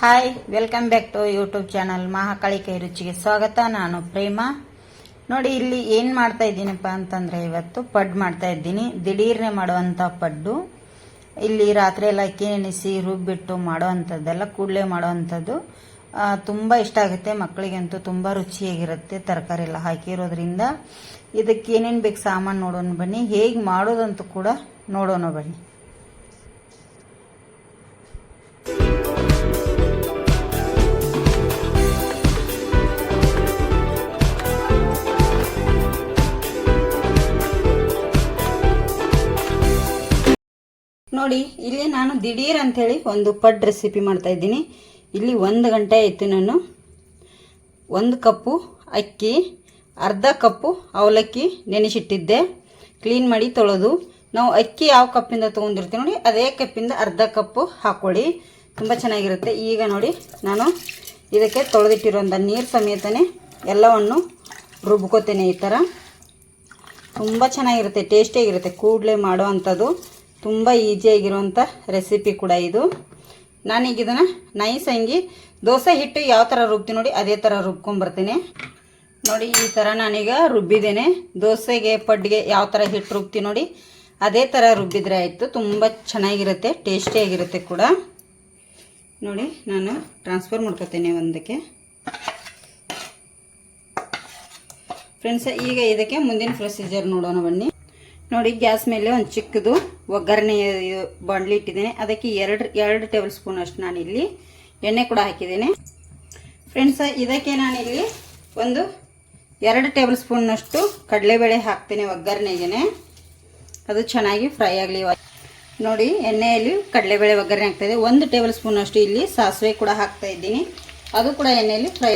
Hi welcome back to YouTube channel Mahakali ಕೈ ರುಚಿಗೆ ಸ್ವಾಗತ. ನಾನು ಪ್ರೇಮ. ನೋಡಿ, ಇಲ್ಲಿ ಏನು ಮಾಡ್ತಾ ಇದ್ದೀನಪ್ಪ ಅಂತಂದ್ರೆ ಇವತ್ತು ಪಡ್ ಮಾಡ್ತಾ ಇದ್ದೀನಿ. ದಿಢೀರ್ನೆ ಮಾಡುವಂಥ ಪಡ್ಡು. ಇಲ್ಲಿ ರಾತ್ರಿ ಎಲ್ಲ ಅಕ್ಕಿ ನೆನೆಸಿ ರುಬ್ಬಿಟ್ಟು ಮಾಡುವಂತದ್ದೆಲ್ಲ ಕೂಡಲೇ ಮಾಡುವಂತದ್ದು ತುಂಬಾ ತುಂಬ ಇಷ್ಟ ಆಗುತ್ತೆ. ಮಕ್ಕಳಿಗಂತೂ ತುಂಬ ರುಚಿಯಾಗಿರುತ್ತೆ. ತರಕಾರಿ ಎಲ್ಲ ಹಾಕಿರೋದ್ರಿಂದ. ಇದಕ್ಕೆ ಏನೇನು ಬೇಕು ಸಾಮಾನು ನೋಡೋಣ ಬನ್ನಿ. ಹೇಗೆ ಮಾಡೋದಂತೂ ಕೂಡ ನೋಡೋಣ ಬನ್ನಿ. ನೋಡಿ, ಇಲ್ಲಿ ನಾನು ದಿಢೀರ್ ಅಂಥೇಳಿ ಒಂದು ಪಡ್ ರೆಸಿಪಿ ಮಾಡ್ತಾ ಇದ್ದೀನಿ. ಇಲ್ಲಿ ಒಂದು ಗಂಟೆ ಆಯಿತು ನಾನು. ಒಂದು ಕಪ್ಪು ಅಕ್ಕಿ, ಅರ್ಧ ಕಪ್ಪು ಅವಲಕ್ಕಿ ನೆನೆಸಿಟ್ಟಿದ್ದೆ. ಕ್ಲೀನ್ ಮಾಡಿ ತೊಳೆದು, ನಾವು ಅಕ್ಕಿ ಯಾವ ಕಪ್ಪಿಂದ ತೊಗೊಂಡಿರ್ತೀವಿ ನೋಡಿ, ಅದೇ ಕಪ್ಪಿಂದ ಅರ್ಧ ಕಪ್ಪು ಹಾಕ್ಕೊಳ್ಳಿ ತುಂಬ ಚೆನ್ನಾಗಿರುತ್ತೆ. ಈಗ ನೋಡಿ, ನಾನು ಇದಕ್ಕೆ ತೊಳೆದಿಟ್ಟಿರೋಂಥ ನೀರು ಸಮೇತನೇ ಎಲ್ಲವನ್ನು ರುಬ್ಕೋತೇನೆ ಈ ಥರ ತುಂಬ ಚೆನ್ನಾಗಿರುತ್ತೆ ಟೇಸ್ಟಿಯಾಗಿರುತ್ತೆ ಕೂಡಲೇ ಮಾಡೋ ಅಂಥದ್ದು. ತುಂಬ ಈಸಿಯಾಗಿರುವಂಥ ರೆಸಿಪಿ ಕೂಡ ಇದು. ನಾನೀಗ ಇದನ್ನು ನೈಸ್ ಹಂಗಿ ದೋಸೆ ಹಿಟ್ಟು ಯಾವ ಥರ ರುಬ್ತೀನಿ ನೋಡಿ, ಅದೇ ಥರ ರುಬ್ಕೊಂಬರ್ತೀನಿ ನೋಡಿ, ಈ ಥರ ನಾನೀಗ ರುಬ್ಬಿದ್ದೇನೆ. ದೋಸೆಗೆ, ಪಡ್ಗೆ ಯಾವ ಥರ ಹಿಟ್ಟು ರುಬ್ತೀನಿ ನೋಡಿ, ಅದೇ ಥರ ರುಬ್ಬಿದ್ರೆ ಆಯಿತು. ತುಂಬ ಚೆನ್ನಾಗಿರುತ್ತೆ ಟೇಸ್ಟಿಯಾಗಿರುತ್ತೆ ಕೂಡ. ನೋಡಿ, ನಾನು ಟ್ರಾನ್ಸ್ಫರ್ ಮಾಡ್ಕೊತೀನಿ ಒಂದಕ್ಕೆ. ಫ್ರೆಂಡ್ಸ್ ಈಗ ಇದಕ್ಕೆ ಮುಂದಿನ ಪ್ರೊಸೀಜರ್ ನೋಡೋಣ ಬನ್ನಿ. ನೋಡಿ, ಗ್ಯಾಸ್ ಮೇಲೆ ಒಂದು ಚಿಕ್ಕದು ಒಗ್ಗರಣೆ ಬಾಂಡ್ಲಿ ಇಟ್ಟಿದ್ದೇನೆ. ಅದಕ್ಕೆ ಎರಡು ಎರಡು ಟೇಬಲ್ ಸ್ಪೂನ್ ಅಷ್ಟು ನಾನಿಲ್ಲಿ ಎಣ್ಣೆ ಕೂಡ ಹಾಕಿದ್ದೇನೆ. ಫ್ರೆಂಡ್ಸ್ ಇದಕ್ಕೆ ನಾನಿಲ್ಲಿ ಒಂದು ಎರಡು ಟೇಬಲ್ ಸ್ಪೂನ್ನಷ್ಟು ಕಡಲೆಬೇಳೆ ಹಾಕ್ತೇನೆ ಒಗ್ಗರಣೆಗೆ ಅದು ಚೆನ್ನಾಗಿ ಫ್ರೈ ಆಗಲಿ. ನೋಡಿ, ಎಣ್ಣೆಯಲ್ಲಿ ಕಡಲೆಬೇಳೆ ಒಗ್ಗರಣೆ ಹಾಕ್ತಾಯಿದೆ ಒಂದು ಟೇಬಲ್ ಸ್ಪೂನಷ್ಟು ಇಲ್ಲಿ ಸಾಸಿವೆ ಕೂಡ ಹಾಕ್ತಾ ಇದ್ದೀನಿ. ಅದು ಕೂಡ ಎಣ್ಣೆಯಲ್ಲಿ ಫ್ರೈ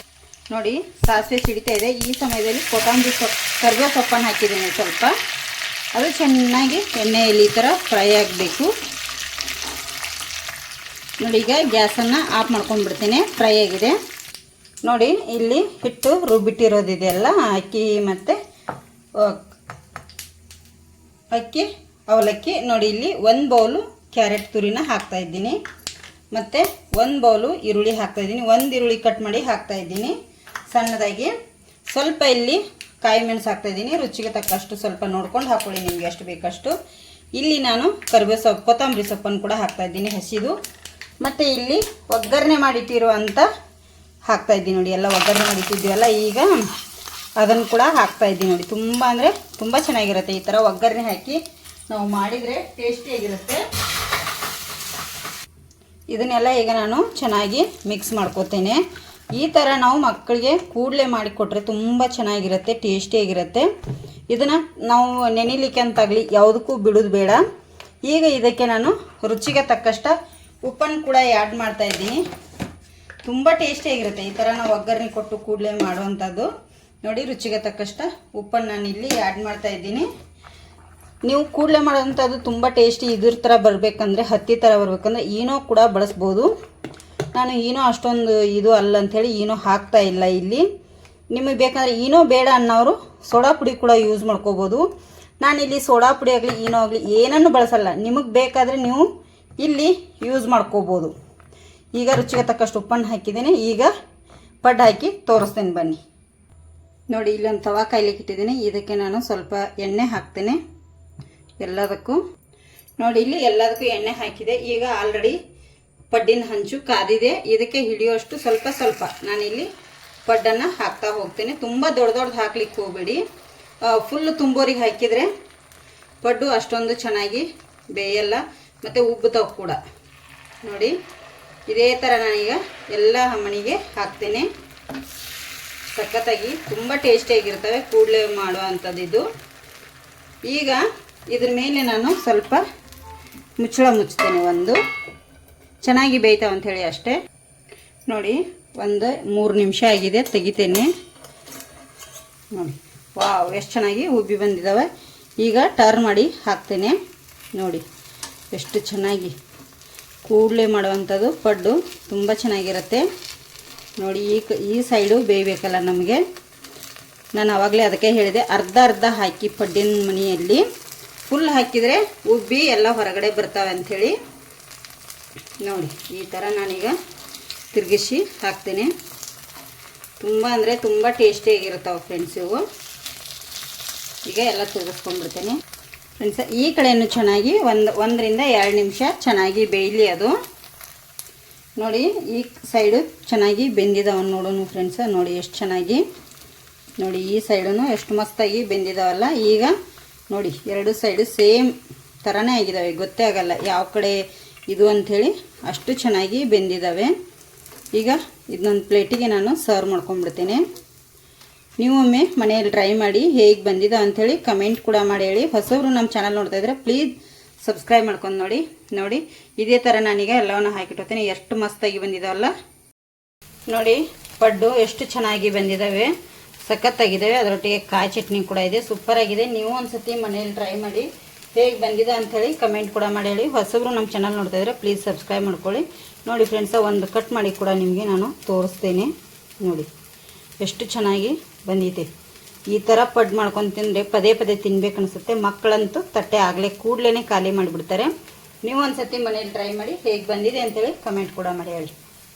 ನೋಡಿ, ಸಾಸಿವೆ ಸಿಡಿತಾ ಇದೆ. ಈ ಸಮಯದಲ್ಲಿ ಕೊತ್ತಂಬರಿ ಸೊಪ್ಪು ಕರಿಬೇವು ಸೊಪ್ಪನ್ನು ಹಾಕಿದ್ದೀನಿ ಸ್ವಲ್ಪ. ಅದು ಚೆನ್ನಾಗಿ ಎಣ್ಣೆಯಲ್ಲಿ ಈ ಥರ ಫ್ರೈ ಆಗಬೇಕು. ನೋಡಿ ಈಗ ಗ್ಯಾಸನ್ನು ಆಫ್ ಮಾಡ್ಕೊಂಡ್ಬಿಡ್ತೀನಿ, ಫ್ರೈ ಆಗಿದೆ. ನೋಡಿ, ಇಲ್ಲಿ ಹಿಟ್ಟು ರುಬ್ಬಿಟ್ಟಿರೋದಿದೆಯಲ್ಲ ಅಕ್ಕಿ ಮತ್ತು ಅಕ್ಕಿ, ಅವಲಕ್ಕಿ. ನೋಡಿ, ಇಲ್ಲಿ ಒಂದು ಬೌಲು ಕ್ಯಾರೆಟ್ ತುರಿನ ಹಾಕ್ತಾಯಿದ್ದೀನಿ ಮತ್ತು ಒಂದು ಬೌಲು ಈರುಳ್ಳಿ ಹಾಕ್ತಾಯಿದ್ದೀನಿ ಒಂದು ಈರುಳ್ಳಿ ಕಟ್ ಮಾಡಿ ಹಾಕ್ತಾಯಿದ್ದೀನಿ ಸಣ್ಣದಾಗಿ. ಸ್ವಲ್ಪ ಇಲ್ಲಿ ಕಾಯಿ ಮೆಣಸು ಹಾಕ್ತಾ ಇದ್ದೀನಿ. ರುಚಿಗೆ ತಕ್ಕಷ್ಟು ಸ್ವಲ್ಪ ನೋಡ್ಕೊಂಡು ಹಾಕ್ಕೊಳ್ಳಿ ನಿಮಗೆ ಎಷ್ಟು ಬೇಕಷ್ಟು. ಇಲ್ಲಿ ನಾನು ಕರಿಬೇವು ಸೊಪ್ಪು, ಕೊತ್ತಂಬರಿ ಸೊಪ್ಪನ್ನು ಕೂಡ ಹಾಕ್ತಾ ಇದ್ದೀನಿ ಹಸಿದು. ಮತ್ತು ಇಲ್ಲಿ ಒಗ್ಗರಣೆ ಮಾಡಿಟ್ಟಿರುವಂಥ ಹಾಕ್ತಾ ಇದ್ದೀನಿ ನೋಡಿ, ಎಲ್ಲ ಒಗ್ಗರಣೆ ಮಾಡಿಟ್ಟಿದ್ದೀವಲ್ಲ, ಈಗ ಅದನ್ನು ಕೂಡ ಹಾಕ್ತಾ ಇದ್ದೀನಿ ನೋಡಿ. ತುಂಬ ಅಂದರೆ ತುಂಬ ಚೆನ್ನಾಗಿರುತ್ತೆ ಈ ಥರ ಒಗ್ಗರಣೆ ಹಾಕಿ. ನಾವು ಮಾಡಿದರೆ ಟೇಸ್ಟಿಯಾಗಿರುತ್ತೆ ಇದನ್ನೆಲ್ಲ ಈಗ ನಾನು ಚೆನ್ನಾಗಿ ಮಿಕ್ಸ್ ಮಾಡ್ಕೋತೇನೆ. ಈ ಥರ ನಾವು ಮಕ್ಕಳಿಗೆ ಕೂಡಲೇ ಮಾಡಿಕೊಟ್ರೆ ತುಂಬ ಚೆನ್ನಾಗಿರುತ್ತೆ ಟೇಸ್ಟಿಯಾಗಿರುತ್ತೆ ಇದನ್ನು ನಾವು ನೆನಿಲಿಕ್ಕೆ ಅಂತಾಗಲಿ ಯಾವುದಕ್ಕೂ ಬಿಡೋದು ಬೇಡ. ಈಗ ಇದಕ್ಕೆ ನಾನು ರುಚಿಗೆ ತಕ್ಕಷ್ಟ ಉಪ್ಪನ್ನು ಕೂಡ ಆ್ಯಡ್ ಮಾಡ್ತಾ ಇದ್ದೀನಿ. ತುಂಬ ಟೇಸ್ಟಿಯಾಗಿರುತ್ತೆ ಈ ಥರ ನಾವು ಒಗ್ಗರಣೆ ಕೊಟ್ಟು ಕೂಡಲೇ ಮಾಡುವಂಥದ್ದು. ನೋಡಿ, ರುಚಿಗೆ ತಕ್ಕಷ್ಟ ಉಪ್ಪನ್ನು ನಾನು ಇಲ್ಲಿ ಆ್ಯಡ್ ಮಾಡ್ತಾ ಇದ್ದೀನಿ. ನೀವು ಕೂಡಲೇ ಮಾಡೋವಂಥದ್ದು ತುಂಬ ಟೇಸ್ಟಿ ಇದ್ರ ಥರ ಬರಬೇಕಂದ್ರೆ, ಹತ್ತಿ ಥರ ಬರಬೇಕಂದ್ರೆ ಏನೋ ಕೂಡ ಬಳಸ್ಬೋದು. ನಾನು ಈನೋ ಅಷ್ಟೊಂದು ಇದು ಅಲ್ಲ ಅಂಥೇಳಿ ಈನೋ ಹಾಕ್ತಾ ಇಲ್ಲ ಇಲ್ಲಿ. ನಿಮಗೆ ಬೇಕಂದರೆ ಏನೋ ಬೇಡ ಅನ್ನೋರು ಸೋಡಾ ಪುಡಿ ಕೂಡ ಯೂಸ್ ಮಾಡ್ಕೋಬೋದು. ನಾನಿಲ್ಲಿ ಸೋಡಾ ಪುಡಿ ಆಗಲಿ ಏನೋ ಆಗಲಿ ಏನನ್ನು ಬಳಸಲ್ಲ. ನಿಮಗೆ ಬೇಕಾದರೆ ನೀವು ಇಲ್ಲಿ ಯೂಸ್ ಮಾಡ್ಕೋಬೋದು. ಈಗ ರುಚಿಗೆ ತಕ್ಕಷ್ಟು ಉಪ್ಪನ್ನು ಹಾಕಿದ್ದೀನಿ. ಈಗ ಪಡ್ಡು ಹಾಕಿ ತೋರಿಸ್ತೀನಿ ಬನ್ನಿ. ನೋಡಿ, ಇಲ್ಲೊಂದು ತವಾ ಕಾಯ್ಲಿಕ್ಕೆ ಇಟ್ಟಿದ್ದೀನಿ. ಇದಕ್ಕೆ ನಾನು ಸ್ವಲ್ಪ ಎಣ್ಣೆ ಹಾಕ್ತೇನೆ. ಎಲ್ಲದಕ್ಕೂ. ನೋಡಿ, ಇಲ್ಲಿ ಎಲ್ಲದಕ್ಕೂ ಎಣ್ಣೆ ಹಾಕಿದೆ. ಈಗ ಆಲ್ರೆಡಿ ಪಡ್ಡಿನ ಹಂಚು ಕಾದಿದೆ. ಇದಕ್ಕೆ ಹಿಡಿಯೋಷ್ಟು ಸ್ವಲ್ಪ ಸ್ವಲ್ಪ. ನಾನಿಲ್ಲಿ ಪಡ್ಡನ್ನು ಹಾಕ್ತಾ ಹೋಗ್ತೇನೆ. ತುಂಬ ದೊಡ್ಡ ದೊಡ್ಡದು ಹಾಕ್ಲಿಕ್ಕೆ ಹೋಗಬೇಡಿ. ಫುಲ್ ತುಂಬೋರಿಗೆ ಹಾಕಿದರೆ ಪಡ್ಡು ಅಷ್ಟೊಂದು ಚೆನ್ನಾಗಿ ಬೇಯಲ್ಲ, ಮತ್ತು ಉಬ್ಬುತ್ತವು ಕೂಡ. ನೋಡಿ, ಇದೇ ಥರ ನಾನೀಗ ಎಲ್ಲ ಮಣಿಗೆ ಹಾಕ್ತೇನೆ. ಸಖತ್ತಾಗಿ ತುಂಬ ಟೇಸ್ಟಿಯಾಗಿರ್ತವೆ ಕೂಡಲೇ ಮಾಡೋ ಅಂಥದ್ದು ಇದು ಈಗ ಇದ್ರ ಮೇಲೆ ನಾನು ಸ್ವಲ್ಪ ಮುಚ್ಚಳ ಮುಚ್ತೇನೆ ಒಂದು. ಚೆನ್ನಾಗಿ ಬೇಯ್ತಾವೆ ಅಂಥೇಳಿ ಅಷ್ಟೇ. ನೋಡಿ, ಒಂದು ಮೂರು ನಿಮಿಷ ಆಗಿದೆ, ತೆಗಿತೇನೆ. ನೋಡಿ, ವಾವ್, ಎಷ್ಟು ಚೆನ್ನಾಗಿ ಉಬ್ಬಿ ಬಂದಿದ್ದಾವೆ ಈಗ ಟರ್ನ್ ಮಾಡಿ ಹಾಕ್ತೇನೆ. ನೋಡಿ, ಎಷ್ಟು ಚೆನ್ನಾಗಿ ಕೂಡಲೇ ಮಾಡುವಂಥದ್ದು. ಪಡ್ಡು ತುಂಬ ಚೆನ್ನಾಗಿರುತ್ತೆ. ನೋಡಿ, ಈ ಈ ಸೈಡು ಬೇಯಬೇಕಲ್ಲ ನಮಗೆ. ನಾನು ಆವಾಗಲೇ ಅದಕ್ಕೆ ಹೇಳಿದೆ, ಅರ್ಧ ಅರ್ಧ ಹಾಕಿ ಪಡ್ಡಿನ ಮನೆಯಲ್ಲಿ. ಫುಲ್ ಹಾಕಿದರೆ ಉಬ್ಬಿ ಎಲ್ಲ ಹೊರಗಡೆ ಬರ್ತಾವೆ ಅಂಥೇಳಿ ನೋಡಿ, ಈ ಥರ ನಾನೀಗ ತಿರುಗಿಸಿ ಹಾಕ್ತೀನಿ. ತುಂಬ ಅಂದರೆ ತುಂಬ ಟೇಸ್ಟಿಯಾಗಿರ್ತಾವೆ ಫ್ರೆಂಡ್ಸ್ ಇವು. ಈಗ ಎಲ್ಲ ತಿರುಗಿಸ್ಕೊಂಡ್ಬಿಡ್ತೀನಿ. ಫ್ರೆಂಡ್ಸ್ ಈ ಕಡೆಯನ್ನು ಚೆನ್ನಾಗಿ ಒಂದು, ಒಂದರಿಂದ ಎರಡು ನಿಮಿಷ ಚೆನ್ನಾಗಿ ಬೇಯಲಿ ಅದು. ನೋಡಿ, ಈ ಸೈಡು ಚೆನ್ನಾಗಿ ಬೆಂದಿದಾವೆ ನೋಡೋನು ಫ್ರೆಂಡ್ಸ್ ನೋಡಿ ಎಷ್ಟು ಚೆನ್ನಾಗಿ. ನೋಡಿ, ಈ ಸೈಡೂ ಎಷ್ಟು ಮಸ್ತಾಗಿ ಬೆಂದಿದಾವಲ್ಲ. ಈಗ ನೋಡಿ, ಎರಡು ಸೈಡು ಸೇಮ್ ಥರನೇ ಆಗಿದ್ದಾವೆ ಗೊತ್ತೇ ಆಗಲ್ಲ. ಯಾವ ಕಡೆ ಇದು ಅಂಥೇಳಿ ಅಷ್ಟು ಚೆನ್ನಾಗಿ ಬೆಂದಿದ್ದಾವೆ ಈಗ ಇದನ್ನೊಂದು ಪ್ಲೇಟಿಗೆ ನಾನು ಸರ್ವ್ ಮಾಡ್ಕೊಂಡ್ಬಿಡ್ತೀನಿ. ಒಮ್ಮೆ ಮನೆಯಲ್ಲಿ ಟ್ರೈ ಮಾಡಿ ಹೇಗೆ ಬಂದಿದೆ ಅಂಥೇಳಿ ಕಮೆಂಟ್ ಕೂಡ ಮಾಡಿ ಹೇಳಿ. ಹೊಸವರು ನಮ್ಮ ಚಾನಲ್ ನೋಡ್ತಾ ಇದ್ರೆ ಪ್ಲೀಸ್ ಸಬ್ಸ್ಕ್ರೈಬ್ ಮಾಡ್ಕೊಂಡು ನೋಡಿ ನೋಡಿ. ಇದೇ ಥರ ನಾನೀಗ ಎಲ್ಲವನ್ನು ಹಾಕಿಟ್ಟೋತೀನಿ ಎಷ್ಟು ಮಸ್ತಾಗಿ ಬಂದಿದಾವಲ್ಲ ನೋಡಿ, ಪಡ್ಡು ಎಷ್ಟು ಚೆನ್ನಾಗಿ ಬಂದಿದ್ದಾವೆ ಸಖತ್ತಾಗಿದ್ದಾವೆ ಅದರೊಟ್ಟಿಗೆ ಕಾಯಿ ಚಟ್ನಿ ಕೂಡ ಇದೆ. ಸೂಪರಾಗಿದೆ ನೀವು ಒಂದು ಸತಿ ಮನೆಯಲ್ಲಿ ಟ್ರೈ ಮಾಡಿ. ಹೇಗೆ ಬಂದಿದೆ ಅಂಥೇಳಿ ಕಮೆಂಟ್ ಕೂಡ ಮಾಡಿ ಹೇಳಿ. ಹೊಸಬ್ರು ನಮ್ಮ ಚಾನಲ್ ನೋಡ್ತಾ ಇದ್ರೆ ಪ್ಲೀಸ್ ಸಬ್ಸ್ಕ್ರೈಬ್ ಮಾಡ್ಕೊಳ್ಳಿ. ನೋಡಿ ಫ್ರೆಂಡ್ಸ ಒಂದು ಕಟ್ ಮಾಡಿ ಕೂಡ ನಿಮಗೆ ನಾನು ತೋರಿಸ್ತೇನೆ. ನೋಡಿ, ಎಷ್ಟು ಚೆನ್ನಾಗಿ ಬಂದಿದೆ ಈ ಥರ ಪಡ್ ಮಾಡ್ಕೊಂಡು ತಿಂದರೆ ಪದೇ ಪದೇ ತಿನ್ಬೇಕು ಅನಿಸುತ್ತೆ. ಮಕ್ಕಳಂತೂ ತಟ್ಟೆ ಆಗಲೇ ಕೂಡಲೇ ಖಾಲಿ ಮಾಡಿಬಿಡ್ತಾರೆ. ನೀವು ಒಂದು ಸತಿ ಮನೇಲಿ ಟ್ರೈ ಮಾಡಿ ಹೇಗೆ ಬಂದಿದೆ ಅಂತೇಳಿ ಕಮೆಂಟ್ ಕೂಡ ಮಾಡಿ ಹೇಳಿ.